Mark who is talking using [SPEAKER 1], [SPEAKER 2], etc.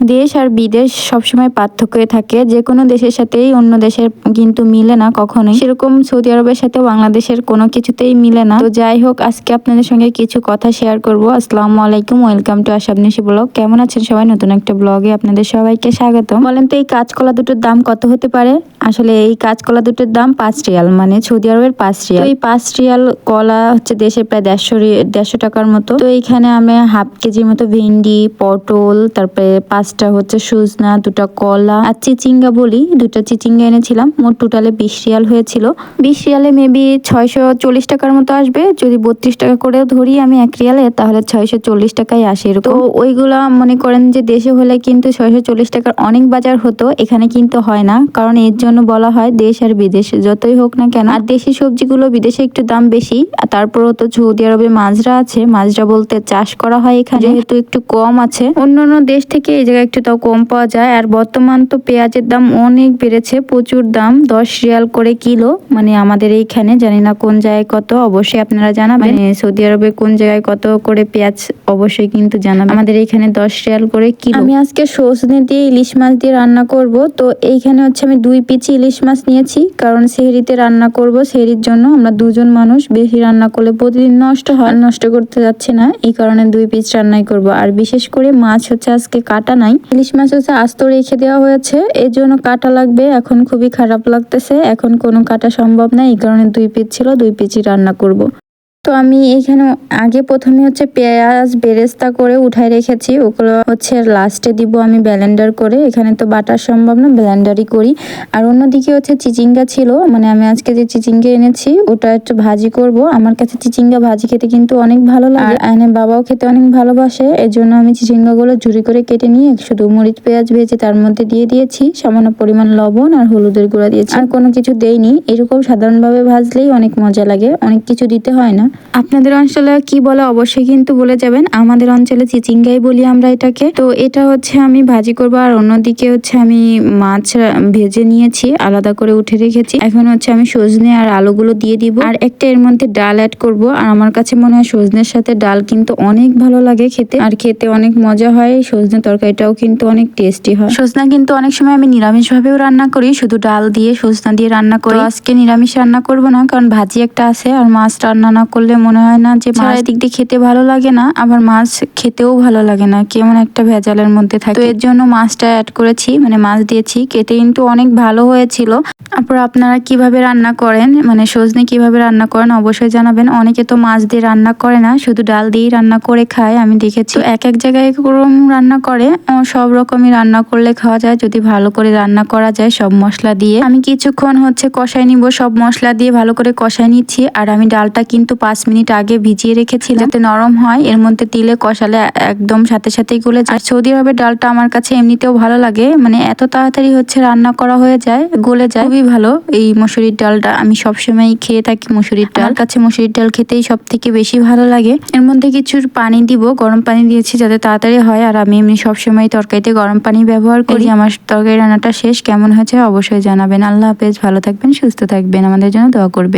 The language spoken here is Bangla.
[SPEAKER 1] দেশ আর বিদেশ সবসময় পার্থক্যই থাকে। যে কোনো দেশের সাথেই অন্য দেশের কিন্তু মিলে না কখনোই। সেরকম সৌদি আরবের সাথে বাংলাদেশের কোনো কিছুতেই মিলে না। তো যাই হোক, আজকে আপনাদের সঙ্গে কিছু কথা শেয়ার করব। আসসালামু আলাইকুম welcome to Ashab Nishi blog কেমন আছেন সবাই? নতুন একটা ব্লগে আপনাদের সবাইকে স্বাগত বলেন তো, এই কাঁচকলা দুটোর দাম কত হতে পারে? আসলে এই কাঁচকলা দুটোর দাম পাঁচ রিয়াল মানে সৌদি আরবের পাঁচ রিয়াল। এই পাঁচ রিয়াল কলা হচ্ছে দেশে প্রায় দেড়শো দেড়শো টাকার মতো। তো এইখানে আমি হাফ কেজির মতো ভেন্ডি, পটল, তারপরে পাঁচটা হচ্ছে সুজনা, দুটো কলা আর চিচিঙ্গা বলি। দুটো চিচিঙ্গা এনেছিলাম। মোট টোটালে বিশ রিয়াল হয়েছিল। বিশ রিয়ালে মেবি ছয়শো চল্লিশ টাকার মতো আসবে। যদি বত্রিশ টাকা করেও ধরি আমি এক রিয়ালে, তাহলে ছয়শো চল্লিশ টাকাই আসে তো ওইগুলা মনে করেন যে দেশে হলে কিন্তু ছয়শো চল্লিশ টাকার অনেক বাজার হতো, এখানে কিন্তু হয় না। কারণ এর জন্য বলা হয় দেশ আর বিদেশ, যতই হোক না কেন। আর দেশি সবজিগুলো বিদেশে একটু দাম বেশি। আর তারপরও তো সৌদি আরবে মাজরা আছে। মাজরা বলতে চাষ করা হয় এখানে। যেহেতু একটু কম আছে। অন্য অন্য দেশ থেকে এই জায়গায় একটু তাও কম পাওয়া যায়। আর বর্তমান তো পেঁয়াজের দাম অনেক বেড়েছে, প্রচুর দাম, দশ রিয়াল করে কিলো। মানে আমাদের এইখানে, জানি না কোন জায়গায় কত, অবশ্যই আপনারা জানাবেন। মানে সৌদি আরবে কোন জায়গায় কত করে পেঁয়াজ, অবশ্যই কিন্তু জানাবেন। আমাদের এইখানে দশ রিয়াল করে কিলো। আমি আজকে সজনে দিয়ে ইলিশ মাছ দিয়ে রান্না করব। তো এইখানে হচ্ছে আমি দুই পিচি ইলিশ মাছ নিয়েছি। কারণ সেহরিতে রান্না করব, সেহরির জন্য। আমরা দুজন মানুষ, বেশি রান্না করলে প্রতিদিন নষ্ট হয়। নষ্ট করতে যাচ্ছে না। এই কারণে দুই পিস রান্নাই করব। আর বিশেষ করে মাছ হচ্ছে আজকে কাটা নাই। ইলিশ মাছ হচ্ছে আস্ত রেখে দেওয়া হয়েছে। এর জন্য কাটা লাগবে। এখন খুবই খারাপ লাগতেছে। এখন কোনো কাটা সম্ভব না। এই কারণে দুই পিস ছিল। দুই পিচই রান্না করব। তো আমি এখানে আগে প্রথমে হচ্ছে পেঁয়াজ বেরেস্তা করে উঠাই রেখেছি। ওগুলো হচ্ছে লাস্টে দিব আমি ব্লেন্ডার করে। এখানে তো বাটার সম্ভব না ব্লেন্ডারই করি। আর অন্যদিকে হচ্ছে চিচিঙ্গা ছিল মানে আমি আজকে যে চিচিঙ্গা এনেছি ওটা একটু ভাজি করব। আমার কাছে চিচিঙ্গা ভাজি খেতে কিন্তু অনেক ভালো লাগে। আর এনে বাবাও খেতে অনেক ভালোবাসে। এর জন্য আমি চিচিঙ্গাগুলো ঝুরি করে কেটে নিয়ে শুধু মরিচ পেঁয়াজ ভেজে তার মধ্যে দিয়ে দিয়েছি। সামান্য পরিমাণ লবণ আর হলুদের গুঁড়া দিয়েছি। আর কোনো কিছু দেইনি। এরকম সাধারণভাবে ভাজলেই অনেক মজা লাগে। অনেক কিছু দিতে হয় না। আপনাদের অঞ্চলে কি বলে অবশ্যই কিন্তু বলে যাবেন। আমাদের অঞ্চলে চিচিঙ্গাই বলি আমরা এটাকে। তো এটা হচ্ছে আমি ভাজি করব আর অন্যদিকে হচ্ছে আমি মাছ ভেজে নিয়েছি, আলাদা করে উঠে রেখেছি। এখন হচ্ছে আমি সজনে আর আলুগুলো দিয়ে দিব। আর একটা এর মধ্যে ডাল অ্যাড করব। আর আমার কাছে মনে হয় সজনের সাথে ডাল কিন্তু অনেক ভালো লাগে খেতে। আর খেতে অনেক মজা হয়। সজনে তরকারিটাও কিন্তু অনেক টেস্টি হয়। সজনা কিন্তু অনেক সময় আমি নিরামিষ ভাবেও রান্না করি। শুধু ডাল দিয়ে, সজনা দিয়ে রান্না করি। আজকে নিরামিষ রান্না করব না, কারণ ভাজি একটা আছে। আর মাছ রান্না না করলে মনে হয় না যে মাছ দিক দিয়ে খেতে ভালো লাগে না আবার মাছ খেতেও ভালো লাগে না। কেমন একটা ভেজালের মধ্যে থাকে। তো এর জন্য মাছটা অ্যাড করেছি মানে মাছ দিয়েছি। খেতে কিন্তু অনেক ভালো হয়েছিল। তারপর আপনারা কীভাবে রান্না করেন মানে সজনে কীভাবে রান্না করেন অবশ্যই জানাবেন। অনেকে তো মাছ দিয়ে রান্না করে না শুধু ডাল দিয়েই রান্না করে খায় আমি দেখেছি। তো এক এক জায়গায় এক রকম রান্না করে সব রকমই রান্না করলে খাওয়া যায়। যদি ভালো করে রান্না করা যায় সব মশলা দিয়ে। আমি কিছুক্ষণ হচ্ছে কষাই নিব সব মশলা দিয়ে ভালো করে কষাই নিচ্ছি। আর আমি ডালটা কিন্তু পাঁচ মিনিট আগে ভিজিয়ে রেখেছিলাম। যাতে নরম হয় এর মধ্যে তিলে কষালে একদম সাথে সাথেই গলে যায়। সৌদি আরবের ডালটা আমার কাছে এমনিতেও ভালো লাগে। মানে এত তাড়াতাড়ি হচ্ছে রান্না করা হয়ে যায় গলে যায়। খুবই ভালো এই মসুরির ডালটা। আমি সবসময় খেয়ে থাকি মসুরির ডাল। কাছে মসুরির ডাল খেতেই সব থেকে বেশি ভালো লাগে। এর মধ্যে কিছু পানি দিব গরম পানি দিয়েছি যাতে তাড়াতাড়ি হয়। আর আমি এমনি সবসময় তরকারিতে গরম পানি ব্যবহার করি। আমার তরকারি রান্নাটা শেষ। কেমন হয়েছে অবশ্যই জানাবেন। আল্লাহ হাফেজ। ভালো থাকবেন সুস্থ থাকবেন। আমাদের জন্য দোয়া করবেন।